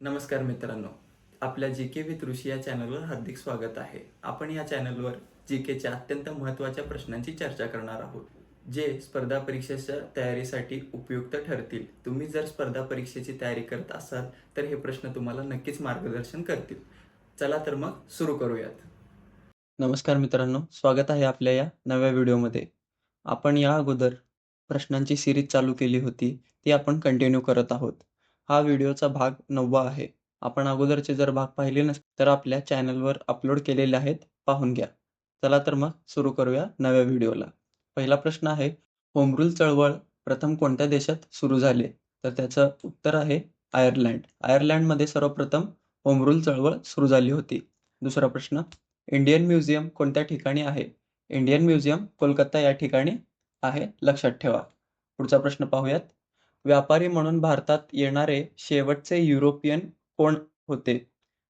नमस्कार मित्रांनो आपल्या जी के विथ ऋषी या चॅनलवर हार्दिक स्वागत आहे. आपण या चॅनलवर जी केच्या अत्यंत महत्त्वाच्या प्रश्नांची चर्चा करणार आहोत जे स्पर्धा परीक्षेच्या तयारीसाठी उपयुक्त ठरतील. तुम्ही जर स्पर्धा परीक्षेची तयारी करत असाल तर हे प्रश्न तुम्हाला नक्कीच मार्गदर्शन करतील. चला तर मग सुरू करूयात. नमस्कार मित्रांनो स्वागत आहे आपल्या या नव्या व्हिडिओमध्ये. आपण या अगोदर प्रश्नांची सिरीज चालू केली होती ती आपण कंटिन्यू करत आहोत. हा व्हिडिओचा भाग नववा आहे. आपण अगोदरचे जर भाग पाहिले नस तर आपल्या चॅनलवर अपलोड केलेले आहेत. पाहून घ्या. चला तर मग सुरू करूया नव्या व्हिडिओला. पहिला प्रश्न आहे होमरूल चळवळ प्रथम कोणत्या देशात सुरू झाले? तर त्याचं उत्तर आहे आयर्लंड. आयर्लंडमध्ये सर्वप्रथम होमरूल चळवळ सुरू झाली होती. दुसरा प्रश्न इंडियन म्युझियम कोणत्या ठिकाणी आहे? इंडियन म्युझियम कोलकाता या ठिकाणी आहे. लक्षात ठेवा. पुढचा प्रश्न पाहूयात. व्यापारी म्हणून भारतात येणारे शेवटचे युरोपियन कोण होते?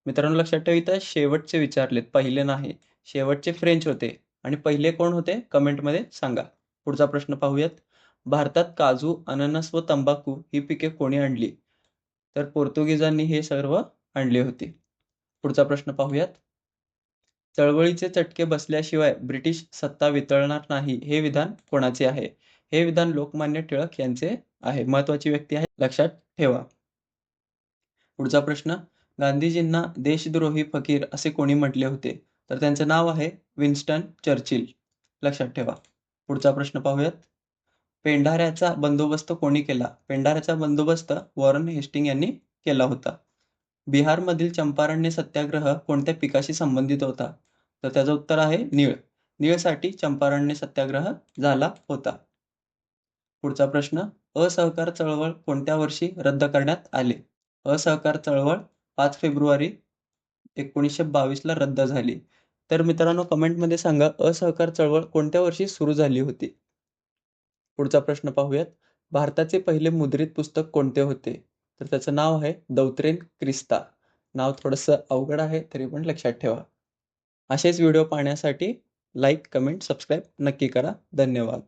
मित्रांनो लक्षात ठेवा शेवटचे विचारलेत. पहिले नाही शेवटचे फ्रेंच होते. आणि पहिले कोण होते? कमेंटमध्ये सांगा. पुढचा प्रश्न पाहूयात. भारतात काजू अननस व तंबाखू ही पिके कोणी आणली? तर पोर्तुगीजांनी हे सर्व आणले होते. पुढचा प्रश्न पाहूयात. चळवळीचे चटके बसल्याशिवाय ब्रिटिश सत्ता वितळणार नाही हे विधान कोणाचे आहे? हे विधान लोकमान्य टिळक यांचे आहे. महत्वाची व्यक्ती आहे. लक्षात ठेवा. पुढचा प्रश्न. गांधीजींना देशद्रोही फकीर असे कोणी म्हटले होते? तर त्यांचं नाव आहे विन्स्टन चर्चिल. लक्षात ठेवा. पुढचा प्रश्न पाहूयात. पेंढाऱ्याचा बंदोबस्त कोणी केला? पेंढाऱ्याचा बंदोबस्त वॉरन हेस्टिंग यांनी केला होता. बिहारमधील चंपारण्य सत्याग्रह कोणत्या पिकाशी संबंधित होता? तर त्याचं उत्तर आहे निळ. निळसाठी चंपारण्य सत्याग्रह झाला होता. पुढचा प्रश्न. असहकार चळवळ कोणत्या वर्षी रद्द करण्यात आले? असहकार चळवळ पाच फेब्रुवारी एकोणीसशे बावीसला रद्द झाली. तर मित्रांनो कमेंटमध्ये सांगा असहकार चळवळ कोणत्या वर्षी सुरू झाली होती? पुढचा प्रश्न पाहूयात. भारताचे पहिले मुद्रित पुस्तक कोणते होते? तर त्याचं नाव आहे दौत्रेन क्रिस्ता. नाव थोडंसं अवघड आहे तरी पण लक्षात ठेवा. असेच व्हिडिओ पाहण्यासाठी लाईक कमेंट सबस्क्राईब नक्की करा. धन्यवाद.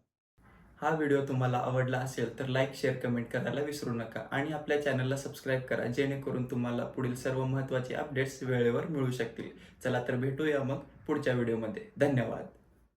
हा व्हिडिओ तुम्हाला आवडला असेल तर लाईक शेअर कमेंट करायला विसरू नका आणि आपल्या चॅनलला सबस्क्राईब करा जेणेकरून तुम्हाला पुढील सर्व महत्त्वाचे अपडेट्स वेळेवर मिळू शकतील. चला तर भेटूया मग पुढच्या व्हिडिओमध्ये धन्यवाद.